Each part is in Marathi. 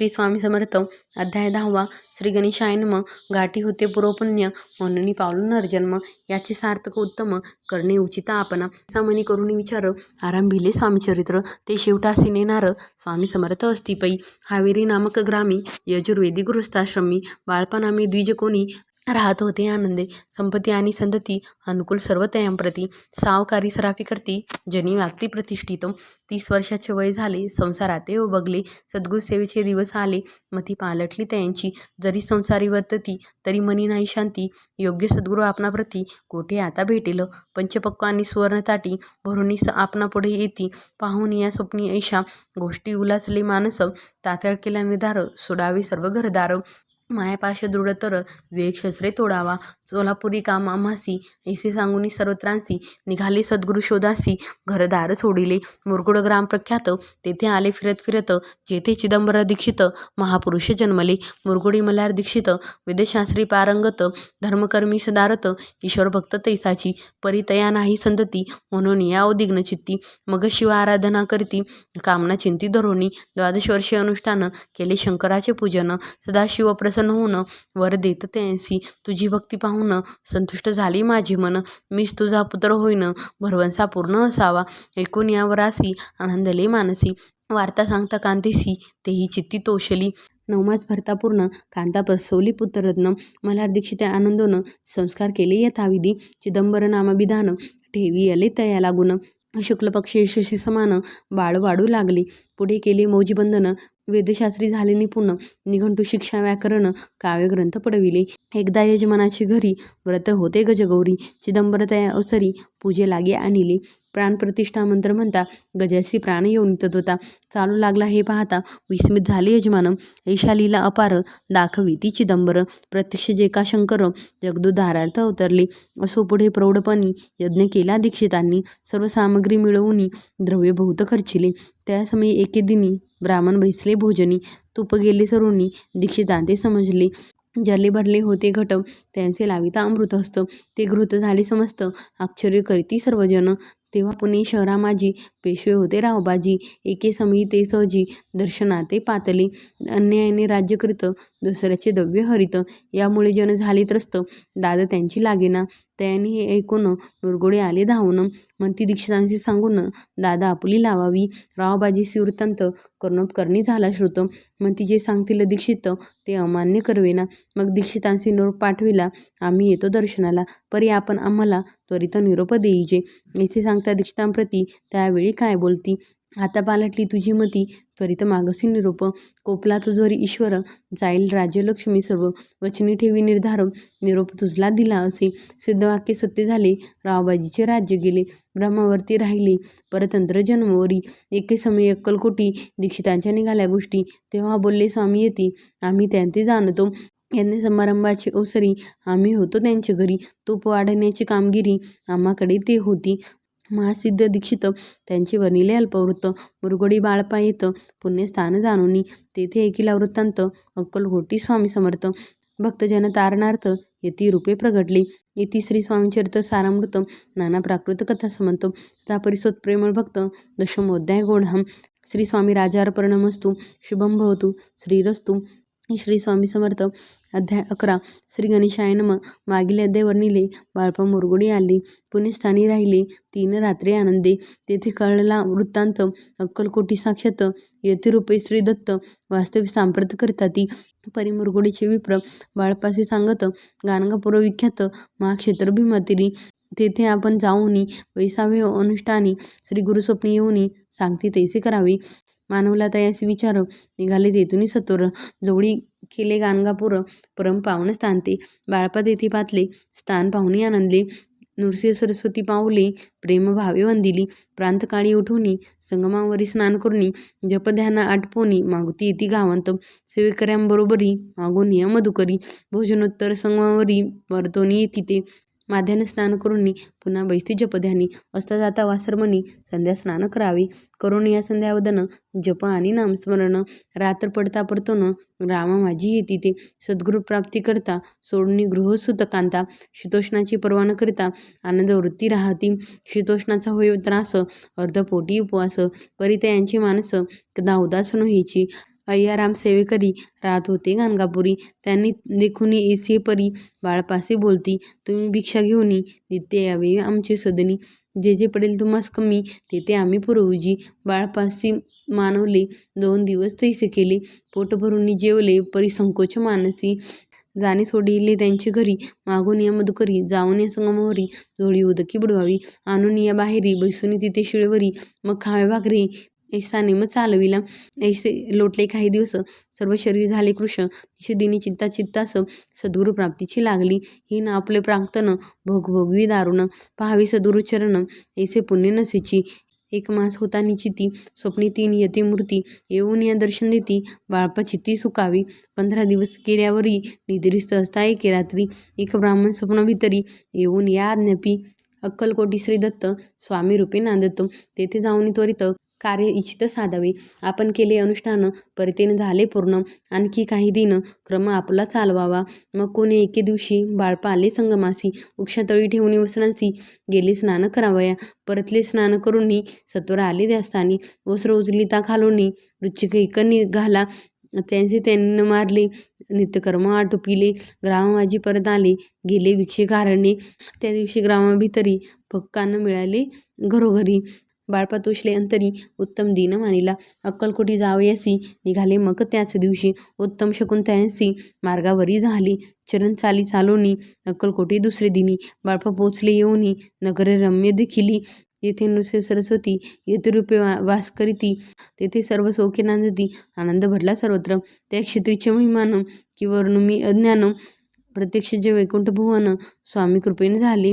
श्री स्वामी समर्थ. अध्याय दहावा. श्री गणेशाय नमः. गाठी होते पूर्वपुण्य म्हणून पावलो नरजन्म याचे सार्थक उत्तम. करणे उचित आपणा. सामनी करून विचार. आरंभिले स्वामीचरित्र ते शेवटासी नेणार स्वामी समर्थ असती पै हावेरी नामक ग्रामी. यजुर्वेदी गृहस्थाश्रमी बाळपणामी द्विजकोणी. राहत होते आनंदे. संपत्ती आणि संतती अनुकूल सर्व तयांप्रती. सावकारी सराफी करती जनी वागती प्रतिष्ठित. तीस वर्षाचे वय झाले संसाराते उभगले बगले सद्गुरू सेवेचे दिवस आले मती पालटली त्यांची. जरी संसारी वर्तती तरी मनी नाही शांती. योग्य सद्गुरू आपणाप्रती कोठे आता भेटेल? पंचपक्व आणि सुवर्णताटी भरुणी स आपणापुढे येती. पाहून या स्वप्नी ऐशा गोष्टी उलासले मानस. तातळ केला निर्धार सोडावे सर्व घरदार. मायापाश दृढतर वेग शस्त्रे तोडावा. सोलापुरी काम आम्हासी ऐसे सांगून सर्वत्रांसी. निघाले सद्गुरू शोधासी. घरदार सोडिले. मुरगुड ग्राम प्रख्यात. तेथे आले फिरत फिरत. जेथे चिदंबर दीक्षित. महापुरुष जन्मले. मुरगुडी मल्हार दीक्षित. वेदशास्त्री पारंगत. धर्मकर्मी सदारत ईश्वर भक्त तैसाची. परितया नाही संतती. म्हणून या उदिग्न चित्ती. मग शिव आराधना करती. कामना चिंती धरोणी. द्वादश वर्षे अनुष्ठान. केले शंकराचे पूजन. सदाशिव प्रसन्न होऊन. वर देत त्यांसी. तुझी भक्ती पाहून संतुष्ट झाली माझी मन. मीच तुझा पुत्र होईन. भरवंसा पूर्ण असावा. ऐकून या वरासी आनंदले मानसी. वार्ता सांगता कांतीसी तेही चित्ती तोषली नवमास भरता पूर्ण कांता प्रसवली पुत्ररत्न. मला दीक्षित आनंदोनं. संस्कार केले यथाविधी. चिदंबर नामविधान ठेवी आले तया लागून. शुक्ल पक्ष यशस्वी समान. बाळ वाढू लागले. पुढे केले मौजीबंधन वेदशास्त्री झाले निपुण निघंटू शिक्षा व्याकरण काव्यग्रंथ पडविले. एकदा यजमानाची घरी व्रत होते गजगौरी. चिदंबर तया अवसरी पूजे लागे आणिले. प्राणप्रतिष्ठा मंत्र म्हणता गजासी प्राण येऊन होता. चालू लागला हे पाहता विस्मित झाले यजमान. ऐशालीला अपार दाखवी ती चिदंबर. प्रत्यक्ष जे का शंकर जगदुधारार्थ अवतरले. असो पुढे प्रौढपणी यज्ञ केला दीक्षितांनी. सर्व सामग्री मिळवून द्रव्य बहुत खर्चिले. त्यासमयी एके दिनी ब्राह्मण भैसले भोजनी तूप गेले सर्वनी दीक्षित दांते समजले. जले भरले होते घट त्यांचे लाविता अमृत असतं ते घृत झाले समस्त आश्चर्य करीती सर्वजन तेव्हा पुणे शहरा माझी पेशवे होते. रावबाजी एके समयी ते सहजी दर्शनाते पातले अन्यायाने राज्य करीत दुसऱ्याचे दव्य हरित. यामुळे जन झाले त्रस्त. दाद त्यांची लागेना. त्याने हे ऐकून मुरगोडे आले धावून. म्हणती दीक्षितांशी सांगून दादा आपुली लावावी. रावबाजी शिवृत्तांत कर्णोपकर्णी झाला श्रुत. म्हणती जे सांगतील दीक्षित ते अमान्य करवेना. मग दीक्षितांशी निरोप पाठविला आम्ही येतो दर्शनाला. परी आपण आम्हाला त्वरित निरोप देईजे. ऐसे सांगता दीक्षितांप्रती त्यावेळी काय बोलती? आता पालटली तुझी मती त्वरित मागसी निरोप कोपला तुझोरी ईश्वर जाईल राज्यलक्ष्मी सर्व. वचनी ठेवी निर्धार निरोप तुझला दिला असे. सिद्धवाक्य सत्य झाले रावबाजीचे राज्य गेले. ब्रह्मावरती राहिले परतंत्र जन्मवरी. एके समय अक्कलकोटी दीक्षितांच्या निघाल्या गोष्टी. तेव्हा बोलले स्वामी येती. आम्ही त्यांचे जाणतो. यांनी समारंभाची अवसरी आम्ही होतो त्यांच्या घरी. तूप वाढवण्याची कामगिरी. आम्हाकडे ते होती. महासिद्ध दीक्षित त्यांचे वर्णिले अल्पवृत्त मुरगोडी बाळपा येत पुण्यस्थान जाणूनी तेथे एकीला वृत्तांत अक्कलकोटी स्वामी समर्थ भक्तजन तारणार्थ येती रूपे प्रगटली येती श्री स्वामीचरित सारामृत नाना प्राकृत कथा समंत सदा परिसोत प्रेमळ भक्त दशमोध्याय गोढाम श्री स्वामी राजार्पणमस्तु शुभम भवतु श्रीरस्तु श्री स्वामी समर्थ अध्याय अकरा. श्री गणेशाय नम. मागील अध्याय नेले. बाळपा मुरगुडी आली. पुण्यस्थानी राहिले. तीन रात्री आनंदे. तेथे कळला वृत्तांत. अक्कलकोटी साक्षात. यतिरूपे श्री दत्त. वास्तविक सांप्रत करताती. परी परिमुरगुडीचे विप्र. बाळपासी सांगत. गाणगापूर्व विख्यात. महाक्षेत्र भीमतिरी तेथे आपण जाऊनी. वैसावे अनुष्ठानी. श्री गुरुस्वप्नी येऊनी. सांगते तैसे करावे. मानवला तयासी विचार. निघाले तेथुनी सतोर. जोडी केले गाणगापूर परम पावन स्थानती. बाळपा येथे पातले स्थान पाहुणी आनंदली. नृसिंह सरस्वती पाऊली प्रेम भावे वंदिली. प्रांतकाळी उठोनी संगमावरी स्नान करुनी. जपध्याना आटपोनी मागुती येती गावंत. सेवेकऱ्यांबरोबरी मागो नियम मधुकरी. भोजनोत्तर संगमावरी वर्तोनी तिथे माध्यान्ह स्नान करून पुन्हा बैसती जपध्यानी असता जाता वासरमणी संध्या स्नान करावे. करून या संध्यावदन जप आणि नामस्मरण. रात्र पडता परतोन रामा माझी येती ते. सद्गुरु प्राप्ती करता सोडणी गृहसुत कांता. शीतोष्णाची पर्वा न करता आनंद वृत्ती राहती. शीतोष्णाचा होय त्रास अर्धपोटी उपवास. परितयांची माणसं कदा उदास व्हायची. अय्याराम सेवेकरी राहत होते. गाणगापुरी त्यांनी देखुनी ऐसे परी बाळपासे बोलती तुम्ही भिक्षा घेऊनी नित्य यावे आमचे सदनी. जे जे पडेल तुम्हास कमी ते ते आम्ही पुरवूजी. बाळपासी मानवले दोन दिवस तैसे केले. पोट भरून जेवले परी संकोच मानसी. जाणे सोडिले त्यांचे घरी. मागून या मधुकरी जाऊन या संगमोहरी. जोडी उदकी बुडवावी. आणून या बाहेरी. बैसून तिथे शिळवरी. मग खावे भाकरी. ऐसा नेम चालविला. ऐसे लोटले काही दिवस सर्व शरीर झाले कृष्ण निषदिनी चित्ता चित्तास सद्गुरु प्राप्तीची लागली. ही ना आपले प्राक्तन भोग भोगवी दारुण पाहावी सदुरुचरण ऐसे पुण्य नसेची. एक मास होता निचिती स्वप्नी तीन यती मूर्ती. येऊन या दर्शन देती बाळपा चित्ती सुकावी. पंधरा दिवस केल्यावरही निद्रिस्त असता एके रात्री. एक ब्राह्मण स्वप्न भितरी. येऊन या आज्ञापी अक्कलकोटी श्री दत्त स्वामी रूपे नांदत. तेथे जाऊन त्वरित कार्य इच्छित साधावे. आपण केले अनुष्ठान परितेने झाले पूर्ण. आणखी काही दिन क्रम आपला चालवावा. मग कोणी एके दिवशी बाळपा आले संगमासी. वृक्षातळी ठेवून वसनासी गेले स्नान करावया. परतले स्नान करूनही सत्वर आले त्यास्थानी वस्त्र उचली ता खालोनी रुचिक एक निघाला त्यांचे त्यांनी मारले. नित्यकर्म आटोपिले. ग्रामवाजी परत आले. गेले भिक्षेकारणे त्या दिवशी ग्रामाभितरी पक्कानं मिळाले घरोघरी. बाळपा तुषले अंतरी उत्तम दिन मानिला अक्कलकोटी जावयासी निघाले. मग त्याच दिवशी उत्तम शकून मार्गावरी झाली. चरण चाली चालोनी अक्कलकोटी दुसरे दिनी बाळपा पोचले येऊनी नगर रम्य देखिली. येथे नृत्य सरस्वती येथे रूपे वा वास करीती तेथे सर्व सौख्य नांदती आनंद भरला सर्वत्र. त्या क्षत्रीचे महिमान किंवा वर्णुमी अज्ञान प्रत्यक्ष जे वैकुंठ भुवन स्वामी कृपेने झाले.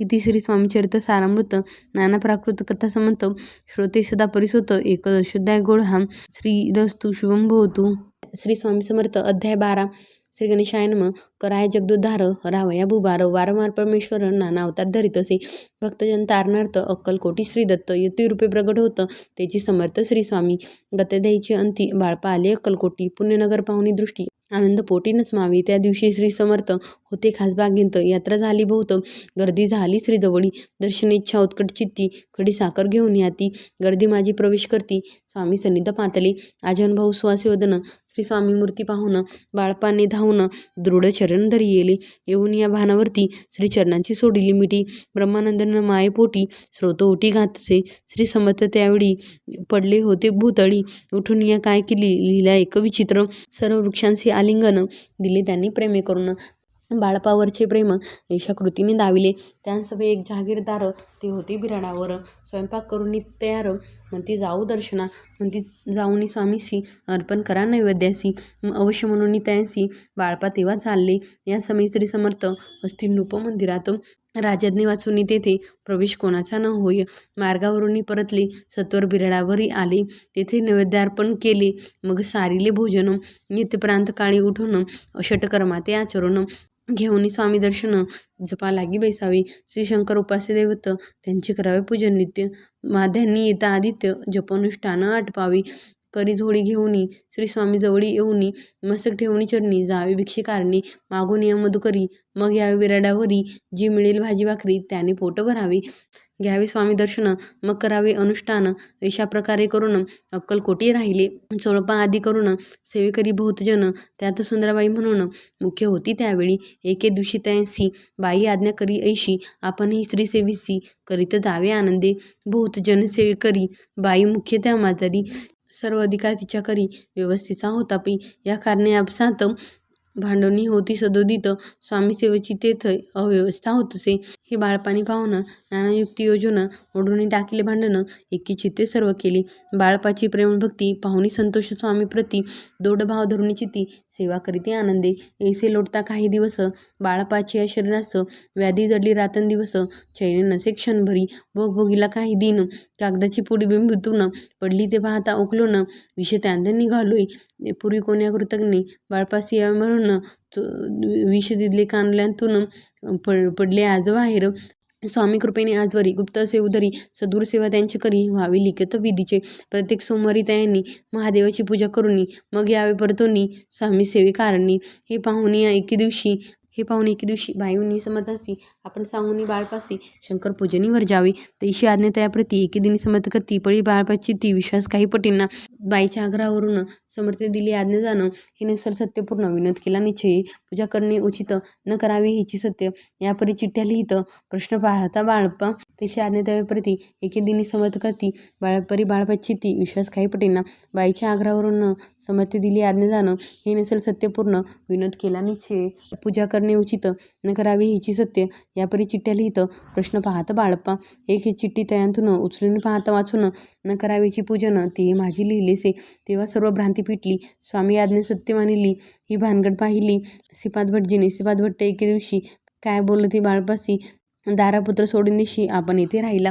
इति श्री स्वामीचरित्र सारामृत नाना प्राकृत कथा समंत श्रोते सदा परिसोत एक अध्याय श्री श्रीरस्तु शुभम भवतु। श्री स्वामी समर्थ अध्याय बारा। श्री गणेशाय नम। कराय जगदोद्धार। रावया भुभार वारंवार परमेश्वर नाना अवतार धरित असे। भक्तजन तारणार्थ अक्कलकोटी श्री दत्त रूपे प्रगट होतं त्याची समर्थ श्री स्वामी गतद्यायीचे अंती बाळपा आले अक्कलकोटी पुण्यनगर पाहुणी दृष्टी। आनंद पोटीनच मावी. त्या दिवशी श्री समर्थ होते खास घेंत यात्रा झाली बहुत गर्दी झाली श्रीजवळी दर्शन दर्शनेच्छा उत्कट चित्ती खडी साखर घेऊन याती. गर्दी माझी प्रवेश करती. स्वामी सन्निध पातले आजन भाऊ वदन. श्री स्वामी मूर्ती पाहून बाळपाने धावून दृढ चरण धरी येले येऊन या भानावरती श्री चरणांची सोडिली मिठी. ब्रह्मानंदन मायेपोटी स्रोतोटी घातसे. श्री समर्थ त्यावेळी पडले होते भूतळी. उठून या काय केली? लिहिला एक विचित्र सर्व वृक्षांचे आलिंगन दिले त्यांनी प्रेमे करून. बाळपावरचे प्रेम ऐशा कृतीने दाविले. त्यांसवे एक जहागीरदार ते होते बिराडावर. स्वयंपाक करून तयार ती जाऊ दर्शना म्हणती जाऊनी स्वामीसी अर्पण करा नैवेद्यासी अवश्य म्हणून त्यांसी बाळपा तेव्हा चालले. या समय श्री समर्थ असतील नृपमंदिरात राजाज्ञे वाचून तेथे प्रवेश कोणाचा न होय. मार्गावरून परतले. सत्वर बिराडावरही आले. तेथे नैवेद्यार्पण केले. मग सारिले भोजन. नित्यप्रांत काळी उठून षटकर्मा ते आचरण. घेऊन स्वामी दर्शन जपा लागी बैसावे. श्री शंकर उपास्य दैवत त्यांचे करावे पूजन नित्य. माध्यांनी येता आदित्य जपानुष्ठानं आटपावे करी झोळी घेऊनी श्री स्वामी जवळी येऊनी. मस्तक ठेवणी चरणी जावे भिक्षिकारणी मागून या मधुकरी मग यावे विराडावरी. जी मिळेल भाजी भाकरी त्याने पोट भरावे. घ्यावे स्वामी दर्शन मग करावे अनुष्ठान. अशा प्रकारे करून अक्कलकोटी राहिले? चोळपा आदी करून सेवेकरी बहुतजन त्यात सुंदराबाई म्हणून मुख्य होती त्यावेळी. एके दिवशी त्यांसी बाई आज्ञा करी ऐशी आपणही स्त्री सेविसी करीत जावे आनंदे. बहुतजन सेवेकरी बाई मुख्य त्या माजारी. सर्व अधिकार तिच्या करी व्यवस्थेचा होता पी. या कारणे आपसात भांडवणी होती सदोदित स्वामीसेवेची तेथ अव्यवस्था होतसे हे बाळपाणी पाहून नाना युक्ती योजना ओढून टाकले भांडणं एकी चित्ते सर्व केली. बाळपाची प्रेमभक्ती पाहुणी संतोष स्वामी प्रती दोड भाव धरून चित्ती सेवा करीते आनंदे. ऐसे लोटता काही दिवस बाळपाची या शरीरास व्याधी जडली रात्रंदिवस चैन नसे क्षणभरी. भोगभोगीला काही दिन कागदाची पुढी बिंबूतून पडली ते पाहता उकलून विषय त्यांत निघालोय. पूर्वी कोण्या कृतज्ञ बाळपासी या मरून विष दिदले कानल्यांतून पड पडले आज बाहेर. स्वामी कृपेने आजवरी गुप्त सेवधरी सदूर सेवा त्यांची करी व्हावी लिखित विधीचे. प्रत्येक सोमवारी त्यांनी महादेवाची पूजा करूनी मग यावे परतोनी स्वामी सेवेकारणी हे पाहुणे एके दिवशी हे पाहून एके दिवशी बाईनी समजासी आपण सांगूनी बाळपासी शंकर पूजनीवर जावे. तैशी आज्ञा त्याप्रती एके दिनी समर्थ करती. पळी बाळपाची ती विश्वास काही पटींना बाईच्या आग्रहावरून समर्थ दिली आज्ञा जाणं हे नसल सत्यपूर्ण. विनोद केला निश्चयी. पूजा करणे उचित न करावे हिची सत्य. यापरी चिठ्ठ्या लिहित. प्रश्न पाहता बाळपा तशी आज्ञात्याप्रती एके दिनी समर्थ करती. बाळपरी बाळपाची ती विश्वास काही पटींना बाईच्या आग्रहावरून समर्थ्य दिली आज्ञा जाणं हे नसेल सत्यपूर्ण. विनोद केला निश्चय. पूजा करणे उचित. न करावे हिची सत्य. यापरी चिठ्ठ्या लिहित. प्रश्न पाहत बाळप्पा. एक ही चिठ्ठी तयांतून. उचलून पाहता वाचून. न करावेची पूजन. ती माझी लिहिलेसे. तेव्हा सर्व भ्रांती पिटली. स्वामी आज्ञा सत्य मानिली. ही भानगड पाहिली. श्रीपाद भटजीने. श्रीपाद भट्ट एके दिवशी काय बोलती बाळपासी दारापुत्र सोडून दिशी आपण इथे राहिला.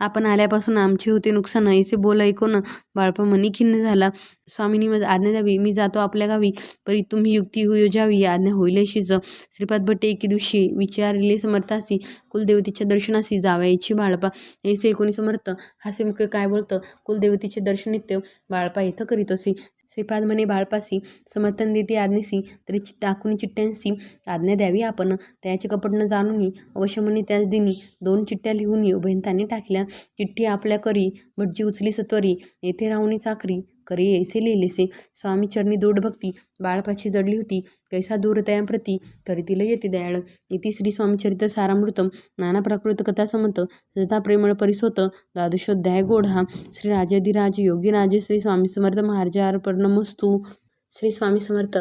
आपण आल्यापासून आमचे होते नुकसान. ऐसे बोल ऐकून बाळपा मनी खिन्न झाला. स्वामीनी मग आज्ञा द्यावी. मी जातो आपल्या गावी. परी तुम्ही युक्ती योजावी आज्ञा होईल अशीच श्रीपाद भट्टे एके दिवशी विचारले समर्थासी कुलदेवतेच्या दर्शनासी जावयाची बाळपा. ऐसे एकोणी समर्थ. हास्य मुख्य काय बोलतं? कुलदेवतेचे दर्शन येते बाळपा इथं करीत असे. श्रीपाद म्हणे बाळपासी समर्थन देते आज्ञेसी तरी टाकून चिठ्ठ्यांसी आज्ञा द्यावी आपण. त्याचे कपट न जाणून अवश्य म्हणे त्याच दिनी दोन चिठ्ठ्या लिहून उभयंतांनी टाकल्या. चिठ्ठी आपल्या करी भटजी उचली सत्वरी येथे राहुनी चाकरी करे ऐसे लिहिलेसे स्वामी चरणी दोड भक्ती बाळपाची जडली होती कैसा दूर तयांप्रती तिला येते दयाळ. इति श्री स्वामीचरित्र सारामृतम नाना प्राकृत कथा समत जता प्रेमळ परिसोत द्वादशोध्याय गोढा. श्री राजाधिराज योगीराजे श्री स्वामी समर्थ महाराजार्पणमस्तु श्री स्वामी समर्थ.